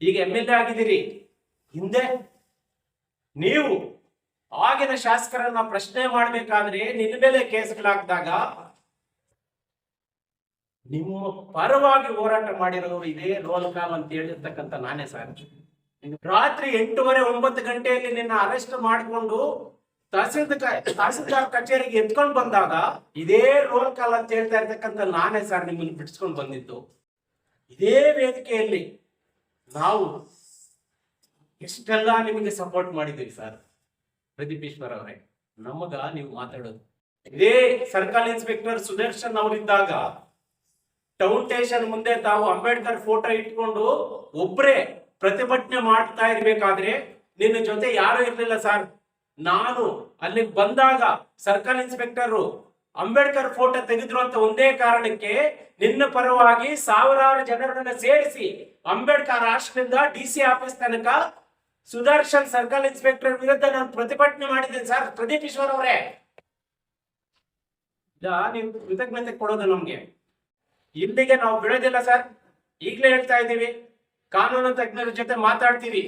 ಈಗ M L A ಆಗಿದ್ದೀರಿ. ಹಿಂದೆ ನೀವು ಆಗಿನ ಶಾಸಕರನ್ನ ಪ್ರಶ್ನೆ ಮಾಡ್ಬೇಕಾದ್ರೆ ನಿನ್ನ ಮೇಲೆ ಕೇಸ್ಗಳಾಗ್ದಾಗ ನಿಮ್ಮ ಪರವಾಗಿ ಹೋರಾಟ ಮಾಡಿರೋರು ಇದೇ ರೋಲ್ ಕಾಲ್ ಅಂತ ಹೇಳಿರ್ತಕ್ಕಂಥ ನಾನೇ ಸರ್. ರಾತ್ರಿ ಎಂಟೂವರೆ ಒಂಬತ್ತು ಗಂಟೆಯಲ್ಲಿ ನಿನ್ನ ಅರೆಸ್ಟ್ ಮಾಡಿಕೊಂಡು ತಹಸೀಲ್ದಾರ್ ತಹಸೀಲ್ದಾರ್ ಕಚೇರಿಗೆ ಎತ್ಕೊಂಡು ಬಂದಾಗ ಇದೇ ರೋಲ್ ಕಾಲ್ ಅಂತ ಹೇಳ್ತಾ ಇರ್ತಕ್ಕಂಥ ನಾನೇ ಸರ್ ನಿಮ್ಮನ್ನು ಬಿಡಿಸ್ಕೊಂಡು ಬಂದಿದ್ದು. ಇದೇ ವೇದಿಕೆಯಲ್ಲಿ ನಾವು ಎಷ್ಟೆಲ್ಲ ನಿಮಗೆ ಸಪೋರ್ಟ್ ಮಾಡಿದ್ದೀವಿ ಸರ್ ಪ್ರದೀಪ್ ಈಶ್ವರ್ ಅವರೇ, ನಮಗ ನೀವು ಮಾತಾಡೋದು. ಇದೇ ಸರ್ಕಲ್ ಇನ್ಸ್ಪೆಕ್ಟರ್ ಸುದರ್ಶನ್ ಅವರಿದ್ದಾಗ ಟೌನ್ ಸ್ಟೇಷನ್ ಮುಂದೆ ತಾವು ಅಂಬೇಡ್ಕರ್ ಫೋಟೋ ಇಟ್ಕೊಂಡು ಒಬ್ರೇ ಪ್ರತಿಭಟನೆ ಮಾಡ್ತಾ ಇರ್ಬೇಕಾದ್ರೆ ನಿನ್ನ ಜೊತೆ ಯಾರು ಇರ್ಲಿಲ್ಲ ಸರ್ ನಾನು ಅಲ್ಲಿಗೆ ಬಂದಾಗ ಸರ್ಕಲ್ ಇನ್ಸ್ಪೆಕ್ಟರ್ ಅಂಬೇಡ್ಕರ್ ಫೋಟೋ ತೆಗೆದ್ರು ಅಂತ ಒಂದೇ ಕಾರಣಕ್ಕೆ ನಿನ್ನ ಪರವಾಗಿ ಸಾವಿರಾರು ಜನರನ್ನ ಸೇರಿಸಿ ಅಂಬೇಡ್ಕರ್ ಆಶ್ರಮದಿಂದ ಡಿ ಸಿ ಆಫೀಸ್ ತನಕ ಸುದರ್ಶನ್ ಸರ್ಕಲ್ ಇನ್ಸ್ಪೆಕ್ಟರ್ ವಿರುದ್ಧ ನಾನು ಪ್ರತಿಭಟನೆ ಮಾಡಿದ್ದೇನೆ ಸರ್. ಪ್ರದೀಪ್ ಈಶ್ವರ್ ಅವರೇ. ನೀವು ಕೃತಜ್ಞತೆ ಕೊಡೋದು ನಮ್ಗೆ. ಇಲ್ಲಿಗೆ ನಾವು ಬಿಡೋದಿಲ್ಲ ಸರ್. ಈಗಲೇ ಹೇಳ್ತಾ ಇದ್ದೀವಿ. ಕಾನೂನು ತಜ್ಞರ ಜೊತೆ ಮಾತಾಡ್ತೀವಿ.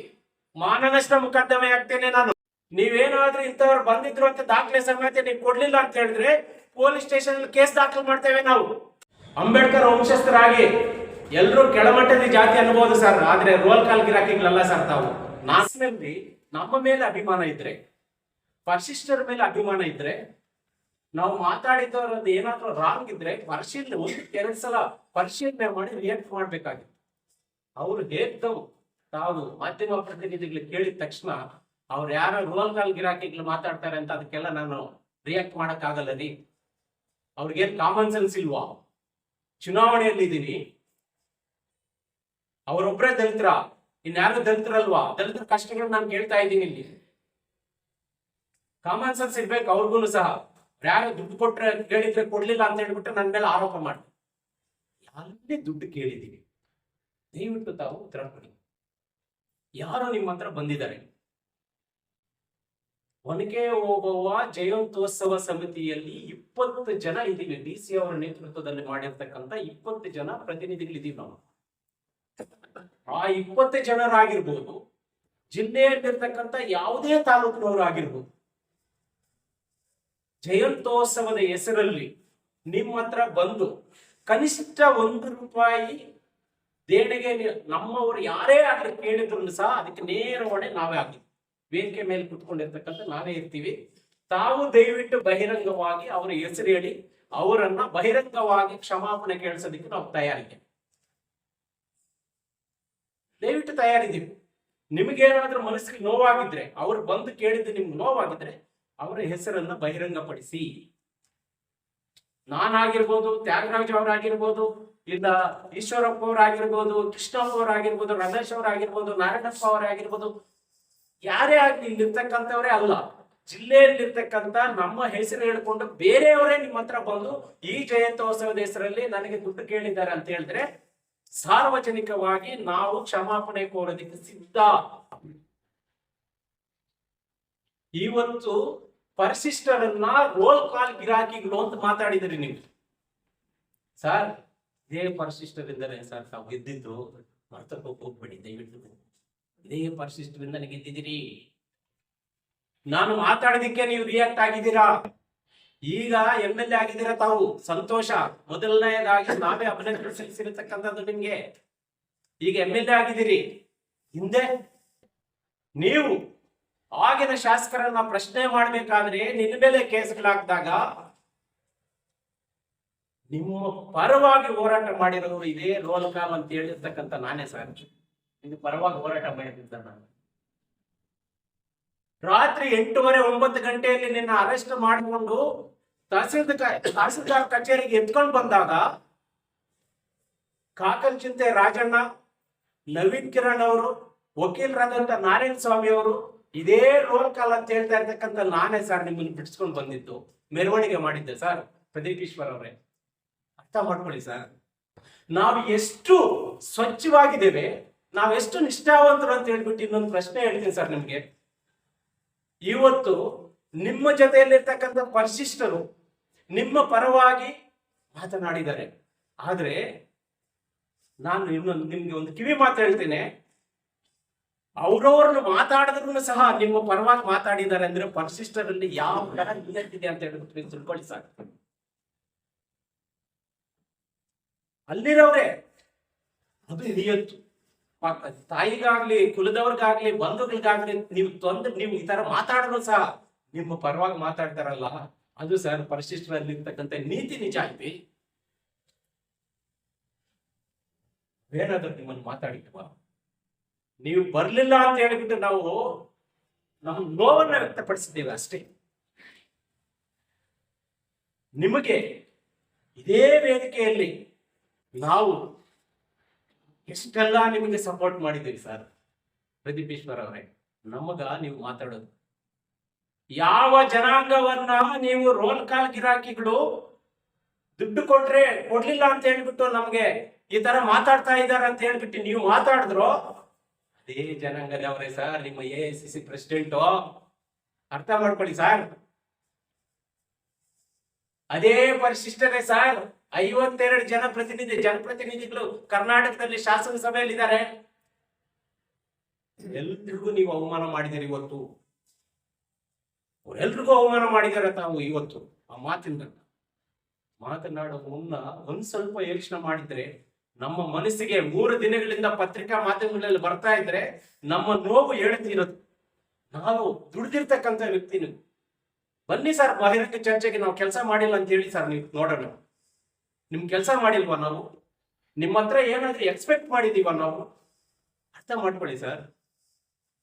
ಮಾನನಷ್ಟ ಮೊಕದ್ದಮೆ ಆಗ್ತೇನೆ ನಾನು. ನೀವೇನಾದ್ರೂ ಇಂಥವ್ರು ಬಂದಿದ್ರು ಅಂತ ದಾಖಲೆ ಸಮೇತ ನೀವು ಕೊಡ್ಲಿಲ್ಲ ಅಂತ ಹೇಳಿದ್ರೆ ಪೊಲೀಸ್ ಸ್ಟೇಷನ್ ಕೇಸ್ ದಾಖಲು ಮಾಡ್ತೇವೆ ನಾವು. ಅಂಬೇಡ್ಕರ್ ವಂಶಸ್ಥರಾಗಿ ಎಲ್ಲರೂ ಕೆಳಮಟ್ಟದ ಜಾತಿ ಅನ್ಬೋದು ಸರ್, ಆದ್ರೆ ರೋಲ್ ಕಾಲ್ ಗಿರಾಕಿಗಳಲ್ಲ ಸರ್ ತಾವು. ನಾಸಿನಲ್ಲಿ ನಮ್ಮ ಮೇಲೆ ಅಭಿಮಾನ ಇದ್ರೆ, ಪರಿಶಿಷ್ಟರ ಮೇಲೆ ಅಭಿಮಾನ ಇದ್ರೆ, ನಾವು ಮಾತಾಡಿದವರದ್ದು ಏನಾದ್ರೂ ರಾಂಗ್ ಇದ್ರೆ ಪರಿಶೀಲನೆ, ಒಂದು ಎರಡು ಸಲ ಪರಿಶೀಲನೆ ಮಾಡಿ ರಿಯಾಕ್ಟ್ ಮಾಡ್ಬೇಕಾಗಿತ್ತು. ಅವರು ಹೇಳ್ತವು, ತಾವು ಮಾಧ್ಯಮ ಪ್ರತಿನಿಧಿಗಳು ಕೇಳಿದ ತಕ್ಷಣ ಅವ್ರು ಯಾರ ರೋಲ್ ಕಾಲ್ ಗಿರಾಕಿಗಳು ಮಾತಾಡ್ತಾರೆ ಅಂತ ಅದಕ್ಕೆಲ್ಲ ನಾನು ರಿಯಾಕ್ಟ್ ಮಾಡಕ್ ಆಗಲ್ಲ ರೀ ಅವ್ರಿಗೇನ್ ಕಾಮನ್ ಸೆನ್ಸ್ ಇಲ್ವಾ? ಚುನಾವಣೆಯಲ್ಲಿ ಇದ್ದೀನಿ ಅವರೊಬ್ಬರೇ ದಲಿತರ. ಇನ್ಯಾರು ದಲಿತರಲ್ವಾ ದಲಿತರ ಕಷ್ಟಗಳನ್ನ ನಾನು ಕೇಳ್ತಾ ಇದ್ದೀನಿ ಇಲ್ಲಿ. ಕಾಮನ್ ಸೆನ್ಸ್ ಇರ್ಬೇಕು ಅವ್ರಿಗೂ ಸಹ. ಯಾರು ದುಡ್ಡು ಕೊಟ್ರೆ ಕೇಳಿದ್ರೆ ಕೊಡ್ಲಿಲ್ಲ ಅಂತ ಹೇಳ್ಬಿಟ್ಟು ನನ್ನ ಮೇಲೆ ಆರೋಪ ಮಾಡಿ ಯಾರೇ ದುಡ್ಡು ಕೇಳಿದ್ದೀನಿ? ದಯವಿಟ್ಟು ತಾವು ಉತ್ತರ ಕೊಡಿ. ಯಾರು ನಿಮ್ಮ ಹತ್ರ ಬಂದಿದ್ದಾರೆ? ಒನಕೆ ಓಬವ್ವ ಜಯಂತ್ಯೋತ್ಸವ ಸಮಿತಿಯಲ್ಲಿ ಇಪ್ಪತ್ತು ಜನ ಇದ್ದೀವಿ. ಡಿ ಸಿ ಅವರ ನೇತೃತ್ವದಲ್ಲಿ ಮಾಡಿರ್ತಕ್ಕಂಥ ಇಪ್ಪತ್ತು ಜನ ಪ್ರತಿನಿಧಿಗಳಿದ್ದೀವಿ ನಾವು. ಆ ಇಪ್ಪತ್ತು ಜನರಾಗಿರ್ಬೋದು ಜಿಲ್ಲೆಯಲ್ಲಿರ್ತಕ್ಕಂಥ ಯಾವುದೇ ತಾಲೂಕಿನವರು ಆಗಿರ್ಬೋದು, ಜಯಂತ್ಯೋತ್ಸವದ ಹೆಸರಲ್ಲಿ ನಿಮ್ಮ ಹತ್ರ ಬಂದು ಕನಿಷ್ಠ ಒಂದು ರೂಪಾಯಿ ದೇಣಿಗೆ ನಮ್ಮವರು ಯಾರೇ ಆದ್ರೂ ಕೇಳಿದ್ರು ಸಹ ಅದಕ್ಕೆ ನೇರ ಹೊಣೆ ನಾವೇ ಆಗ್ಲಿ ವೇದಿಕೆ ಮೇಲೆ ಕುತ್ಕೊಂಡಿರ್ತಕ್ಕಂಥ ನಾನೇ ಇರ್ತೀವಿ. ತಾವು ದಯವಿಟ್ಟು ಬಹಿರಂಗವಾಗಿ ಅವರ ಹೆಸರು ಹೇಳಿ ಅವರನ್ನ ಬಹಿರಂಗವಾಗಿ ಕ್ಷಮಾಪಣೆ ಕೇಳಿಸೋದಕ್ಕೆ ನಾವು ತಯಾರಿಗೆ ದಯವಿಟ್ಟು ತಯಾರಿದ್ದೀವಿ. ನಿಮಗೇನಾದ್ರೂ ಮನಸ್ಸಿಗೆ ನೋವಾಗಿದ್ರೆ, ಅವ್ರು ಬಂದು ಕೇಳಿದ್ದು ನಿಮ್ಗೆ ನೋವಾಗಿದ್ರೆ, ಅವರ ಹೆಸರನ್ನ ಬಹಿರಂಗಪಡಿಸಿ. ನಾನಾಗಿರ್ಬೋದು, ತ್ಯಾಗರಾಜ್ ಅವರಾಗಿರ್ಬೋದು, ಇಲ್ಲ ಈಶ್ವರಪ್ಪ ಅವರಾಗಿರ್ಬೋದು ಕೃಷ್ಣಪ್ಪ ಅವರಾಗಿರ್ಬೋದು, ರಮೇಶ್ ಅವರಾಗಿರ್ಬೋದು, ನಾರಾಯಣಪ್ಪ ಅವರಾಗಿರ್ಬೋದು ಯಾರೇ ಆಗ್ಲಿ ಇಲ್ಲಿರ್ತಕ್ಕಂಥವರೇ ಅಲ್ಲ, ಜಿಲ್ಲೆಯಲ್ಲಿರ್ತಕ್ಕಂಥ ನಮ್ಮ ಹೆಸರು ಹೇಳ್ಕೊಂಡು ಬೇರೆಯವರೇ ನಿಮ್ಮ ಹತ್ರ ಬಂದು ಈ ಜಯಂತೋತ್ಸವದ ಹೆಸರಲ್ಲಿ ನನಗೆ ದುಡ್ಡು ಕೇಳಿದ್ದಾರೆ ಅಂತ ಹೇಳಿದ್ರೆ ಸಾರ್ವಜನಿಕವಾಗಿ ನಾವು ಕ್ಷಮಾಪಣೆ ಕೋರೋದಕ್ಕೆ ಸಿದ್ಧ. ಇವತ್ತು ಪರಿಶಿಷ್ಟರನ್ನ ರೋಲ್ ಕಾಲ್ ಗಿರಾಕಿಗಳು ಅಂತ ಮಾತಾಡಿದ್ರಿ ನೀವು. ಸರ್, ಇದೇ ಪರಿಶಿಷ್ಟರಿಂದಲೇ ಸರ್ ತಾವು ಗೆದ್ದಿದ್ದು, ಮರ್ತಕ್ಕೆ ಹೋಗ್ಬೇಡಿ, ದಯವಿಟ್ಟು. ಇದೇ ಪರಿಶಿಷ್ಟರಿಂದ ಗೆದ್ದಿದ್ದೀರಿ. ನಾನು ಮಾತಾಡೋದಿಕ್ಕೆ ನೀವು ರಿಯಾಕ್ಟ್ ಆಗಿದ್ದೀರಾ? ಈಗ ಎಂ ಎಲ್ ಎ ಆಗಿದ್ದೀರಾ ತಾವು? ಸಂತೋಷ. ಮೊದಲನೆಯದಾಗಿ ನಾವೇ ಅಭಿನಂದನೆ ಸಲ್ಲಿಸಿರತಕ್ಕಂಥದ್ದು ನಿಮ್ಗೆ. ಈಗ ಎಂ ಎಲ್ ಎ ಆಗಿದ್ದೀರಿ. ಹಿಂದೆ ನೀವು ಆಗಿನ ಶಾಸಕರನ್ನ ಪ್ರಶ್ನೆ ಮಾಡ್ಬೇಕಾದ್ರೆ ನಿನ್ನ ಮೇಲೆ ಕೇಸ್ಗಳಾಗ್ದಾಗ ನಿಮ್ಮ ಪರವಾಗಿ ಹೋರಾಟ ಮಾಡಿರೋರು ಇದೇ ರೋಲ್ ಕಾಮ್ ಅಂತ ಹೇಳಿರ್ತಕ್ಕಂಥ ನಾನೇ ಸರ್. ಇದು ಪರವಾಗಿ ಹೋರಾಟ ಮಾಡಿದ್ದ ನಾನು. ರಾತ್ರಿ ಎಂಟೂವರೆ ಒಂಬತ್ತು ಗಂಟೆಯಲ್ಲಿ ನಿನ್ನ ಅರೆಸ್ಟ್ ಮಾಡಿಕೊಂಡು ತಹಸೀಲ್ದಾರ್ ತಹಸೀಲ್ದಾರ್ ಕಚೇರಿಗೆ ಎತ್ಕೊಂಡು ಬಂದಾಗ ಕಾಕಲ್ ಚಿಂತೆ ರಾಜಣ್ಣ, ನವೀನ್ ಕಿರಣ್ ಅವರು ವಕೀಲರಾದಂತ ನಾರಾಯಣ ಸ್ವಾಮಿ ಅವರು, ಇದೇ ರೋಲ್ ಕಾಲ್ ಅಂತ ಹೇಳ್ತಾ ಇರ್ತಕ್ಕಂಥ ನಾನೇ ಸರ್ ನಿಮ್ಮನ್ನು ಬಿಡಿಸ್ಕೊಂಡು ಬಂದಿದ್ದು. ಮೆರವಣಿಗೆ ಮಾಡಿದ್ದೆ ಸರ್ ಪ್ರದೀಪ್ ಈಶ್ವರ್ ಅವರೇ. ಅರ್ಥ ಮಾಡ್ಕೊಳ್ಳಿ ಸರ್ ನಾವು ಎಷ್ಟು ಸ್ವಚ್ಛವಾಗಿದ್ದೇವೆ ನಾವೆಷ್ಟು ನಿಷ್ಠಾವಂತರು ಅಂತ ಹೇಳ್ಬಿಟ್ಟು ಇನ್ನೊಂದು ಪ್ರಶ್ನೆ ಹೇಳ್ತೀನಿ ಸರ್ ನಿಮ್ಗೆ. ಇವತ್ತು ನಿಮ್ಮ ಜೊತೆಯಲ್ಲಿರ್ತಕ್ಕಂಥ ಪರಿಶಿಷ್ಟರು ನಿಮ್ಮ ಪರವಾಗಿ ಮಾತನಾಡಿದ್ದಾರೆ. ಆದ್ರೆ ನಾನು ಇನ್ನೊಂದು ನಿಮ್ಗೆ ಒಂದು ಕಿವಿ ಮಾತು ಹೇಳ್ತೇನೆ. ಅವ್ರವ್ರನ್ನ ಮಾತಾಡಿದ್ರು ಸಹ ನಿಮ್ಮ ಪರವಾಗಿ ಮಾತಾಡಿದ್ದಾರೆ ಅಂದ್ರೆ ಪರಿಶಿಷ್ಟರಲ್ಲಿ ಯಾವ ತರ ಅಂತ ಹೇಳ್ಬಿಟ್ಟು ನೀವು ತಿಳ್ಕೊಳ್ಳಿ ಸಾಕು ಅಲ್ಲಿರೋರೆ, ಅದು ಪಾಪ ತಾಯಿಗಾಗ್ಲಿ, ಕುಲದವ್ರಿಗಾಗ್ಲಿ, ಬಂಧುಗಳಿಗಾಗ್ಲಿ ನೀವು ತೊಂದ್ರೆ ನೀವು ಈ ತರ ಮಾತಾಡಿದ್ರು ಸಹ ನಿಮ್ಮ ಪರವಾಗಿ ಮಾತಾಡ್ತಾರಲ್ಲ, ಅದು ಸರ್ ಪರಿಶಿಷ್ಟರಲ್ಲಿ ಇರ್ತಕ್ಕಂಥ ನೀತಿ ನಿಜ ಐತಿ. ಏನಾದ್ರು ನಿಮ್ಮನ್ನು ಮಾತಾಡಿದ್ವಾ? ನೀವು ಬರ್ಲಿಲ್ಲ ಅಂತ ಹೇಳಿಬಿಟ್ಟು ನಾವು ನಮ್ಮ ನೋವನ್ನ ವ್ಯಕ್ತಪಡಿಸಿದ್ದೇವೆ ಅಷ್ಟೇ. ನಿಮಗೆ ಇದೇ ವೇದಿಕೆಯಲ್ಲಿ ನಾವು ಎಷ್ಟೆಲ್ಲ ನಿಮಗೆ ಸಪೋರ್ಟ್ ಮಾಡಿದ್ದೀರಿ ಸರ್ ಪ್ರದೀಪ್ ಈಶ್ವರ್ ಅವರೇ, ನಮಗ ನೀವು ಮಾತಾಡೋದು. ಯಾವ ಜನಾಂಗವನ್ನ ನೀವು ರೋಲ್ ಕಾಲ್ ಗಿರಾಕಿಗಳು ದುಡ್ಡು ಕೊಟ್ರೆ ಕೊಡ್ಲಿಲ್ಲ ಅಂತ ಹೇಳ್ಬಿಟ್ಟು ನಮ್ಗೆ ಈ ತರ ಮಾತಾಡ್ತಾ ಇದ್ದಾರೆ ಅಂತ ಹೇಳ್ಬಿಟ್ಟು ನೀವು ಮಾತಾಡಿದ್ರು? ಅದೇ ಜನಾಂಗದವರೇ ಸರ್ ನಿಮ್ಮ A I C C president ಅರ್ಥ ಮಾಡ್ಕೊಳ್ಳಿ ಸರ್ ಅದೇ ಪರಿಶಿಷ್ಟರೇ ಸರ್ ಐವತ್ತೆರಡು ಜನಪ್ರತಿನಿಧಿ, ಜನಪ್ರತಿನಿಧಿಗಳು ಕರ್ನಾಟಕದಲ್ಲಿ ಶಾಸನ ಸಭೆಯಲ್ಲಿ ಇದ್ದಾರೆ ಎಲ್ರಿಗೂ ನೀವು ಅವಮಾನ ಮಾಡಿದಿರಿ ಇವತ್ತು. ಎಲ್ರಿಗೂ ಅವಮಾನ ಮಾಡಿದ್ದಾರೆ ತಾವು ಇವತ್ತು. ಆ ಮಾತಿಂದ ಮಾತನಾಡೋ ಮುನ್ನ ಒಂದ್ ಸ್ವಲ್ಪ ಯೋಚನೆ ಮಾಡಿದ್ರೆ, ನಮ್ಮ ಮನಸ್ಸಿಗೆ ಮೂರು ದಿನಗಳಿಂದ ಪತ್ರಿಕಾ ಮಾಧ್ಯಮಗಳಲ್ಲಿ ಬರ್ತಾ ಇದ್ರೆ ನಮ್ಮ ನೋವು ಹೇಳ್ತಿರೋದು ನಾವು ದುಡ್ದಿರ್ತಕ್ಕಂಥ ವ್ಯಕ್ತಿ ಬನ್ನಿ ಸರ್ ಬಹಿರಂಗ ಚರ್ಚೆಗೆ ನಾವು ಕೆಲಸ ಮಾಡಿಲ್ಲ ಅಂತ ಹೇಳಿ ಸರ್ ನೀವು ನೋಡೋಣ. ನಿಮ್ ಕೆಲಸ ಮಾಡಿಲ್ವಾ ನಾವು? ನಿಮ್ಮ ಹತ್ರ ಏನಾದ್ರೂ ಎಕ್ಸ್ಪೆಕ್ಟ್ ಮಾಡಿದೀವ ನಾವು? ಅರ್ಥ ಮಾಡ್ಕೊಳ್ಳಿ ಸರ್.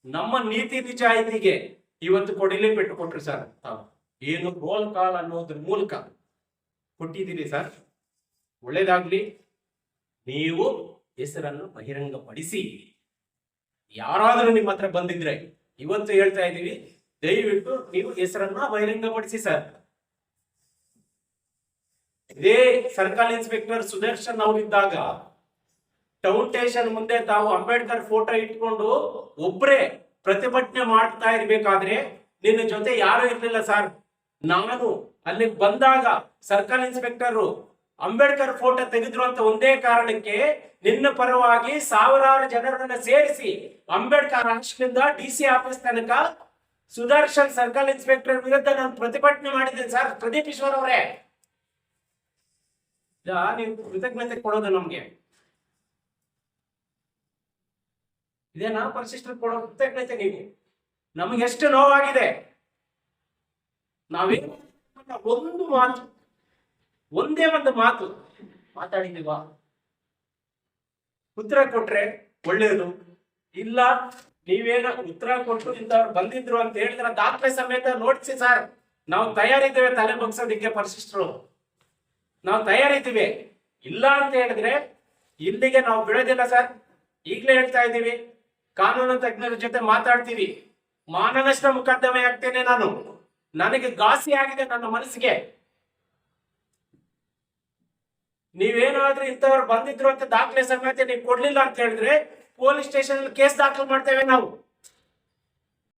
ನಮ್ಮ ನೀತಿ ನಿಜಾಯಿತಿಗೆ ಇವತ್ತು ಕೊಡಿಲಿ ಬಿಟ್ಟುಕೊಟ್ರಿ ಸರ್ ತಾವು. ಏನು ರೋಲ್ ಕಾಲ್ ಅನ್ನೋದ್ರ ಮೂಲಕ ಕೊಟ್ಟಿದ್ದೀರಿ ಸರ್. ಒಳ್ಳೇದಾಗ್ಲಿ. ನೀವು ಹೆಸರನ್ನು ಬಹಿರಂಗಪಡಿಸಿ. ಯಾರಾದರೂ ನಿಮ್ಮ ಹತ್ರ ಬಂದಿದ್ರೆ ಇವತ್ತು ಹೇಳ್ತಾ ಇದ್ದೀವಿ. ದಯವಿಟ್ಟು ನೀವು ಹೆಸರನ್ನ ಬಹಿರಂಗಪಡಿಸಿ ಸರ್. ಇದೇ ಸರ್ಕಲ್ ಇನ್ಸ್ಪೆಕ್ಟರ್ ಸುದರ್ಶನ್ ಅವರಿದ್ದಾಗ ಟೌನ್ ಸ್ಟೇಷನ್ ಮುಂದೆ ತಾವು ಅಂಬೇಡ್ಕರ್ ಫೋಟೋ ಇಟ್ಕೊಂಡು ಒಬ್ಬರೇ ಪ್ರತಿಭಟನೆ ಮಾಡ್ತಾ ಇರ್ಬೇಕಾದ್ರೆ ನಿನ್ನ ಜೊತೆ ಯಾರು ಇರ್ಲಿಲ್ಲ ಸರ್. ನಾನು ಅಲ್ಲಿಗೆ ಬಂದಾಗ ಸರ್ಕಲ್ ಇನ್ಸ್ಪೆಕ್ಟರ್ ಅಂಬೇಡ್ಕರ್ ಫೋಟೋ ತೆಗೆದ್ರು ಅಂತ ಒಂದೇ ಕಾರಣಕ್ಕೆ ನಿನ್ನ ಪರವಾಗಿ ಸಾವಿರಾರು ಜನರನ್ನ ಸೇರಿಸಿ ಅಂಬೇಡ್ಕರ್ ಅಂಶದಿಂದ ಡಿ ಸಿ ಆಫೀಸ್ ತನಕ ಸುದರ್ಶನ್ ಸರ್ಕಲ್ ಇನ್ಸ್ಪೆಕ್ಟರ್ ವಿರುದ್ಧ ನಾನು ಪ್ರತಿಭಟನೆ ಮಾಡಿದ್ದೇನೆ ಸರ್. ಪ್ರದೀಪ್ ಈಶ್ವರ್ ಅವರೇ. ನೀವು ಕೃತಜ್ಞತೆ ಕೊಡೋದು ನಮ್ಗೆ. ಇದೇನಾ ಪರಿಶಿಷ್ಟ ಕೊಡೋ ಕೃತಜ್ಞತೆ ನೀವು? ನಮಗೆ ಎಷ್ಟು ನೋವಾಗಿದೆ? ನಾವೇನು ಒಂದು ಮಾತು, ಒಂದೇ ಒಂದು ಮಾತು ಮಾತಾಡಿದೀವಾ ಉತ್ತರ ಕೊಟ್ರೆ ಒಳ್ಳೇದು. ಇಲ್ಲ, ನೀವೇನ ಉತ್ತರ ಕೊಟ್ಟು ಇಂಥವ್ರು ಬಂದಿದ್ರು ಅಂತ ಹೇಳಿದ್ರೆ ದಾಖಲೆ ಸಮೇತ ನೋಡ್ಸಿ ಸರ್. ನಾವು ತಯಾರಿದ್ದೇವೆ ತಲೆ ಬಗ್ಸೋದಿಕ್ಕೆ ಪರಿಶಿಷ್ಟರು. ನಾವು ತಯಾರಿದ್ದೀವಿ. ಇಲ್ಲ ಅಂತ ಹೇಳಿದ್ರೆ ಇಲ್ಲಿಗೆ ನಾವು ಬಿಡೋದಿಲ್ಲ ಸರ್. ಈಗಲೇ ಹೇಳ್ತಾ ಇದ್ದೀವಿ. ಕಾನೂನು ತಜ್ಞರ ಜೊತೆ ಮಾತಾಡ್ತೀವಿ. ಮಾನನಷ್ಟ ಮುಕದ್ದಮೆ ಆಗ್ತೇನೆ ನಾನು. ನನಗೆ ಘಾಸಿ ಆಗಿದೆ ನನ್ನ ಮನಸ್ಸಿಗೆ. ನೀವೇನಾದ್ರೂ ಇಂಥವ್ರು ಬಂದಿದ್ರು ಅಂತ ದಾಖಲೆ ಸಮೇತ ನೀವು ಕೊಡ್ಲಿಲ್ಲ ಅಂತ ಹೇಳಿದ್ರೆ ಪೊಲೀಸ್ ಸ್ಟೇಷನ್ ಕೇಸ್ ದಾಖಲು ಮಾಡ್ತೇವೆ ನಾವು.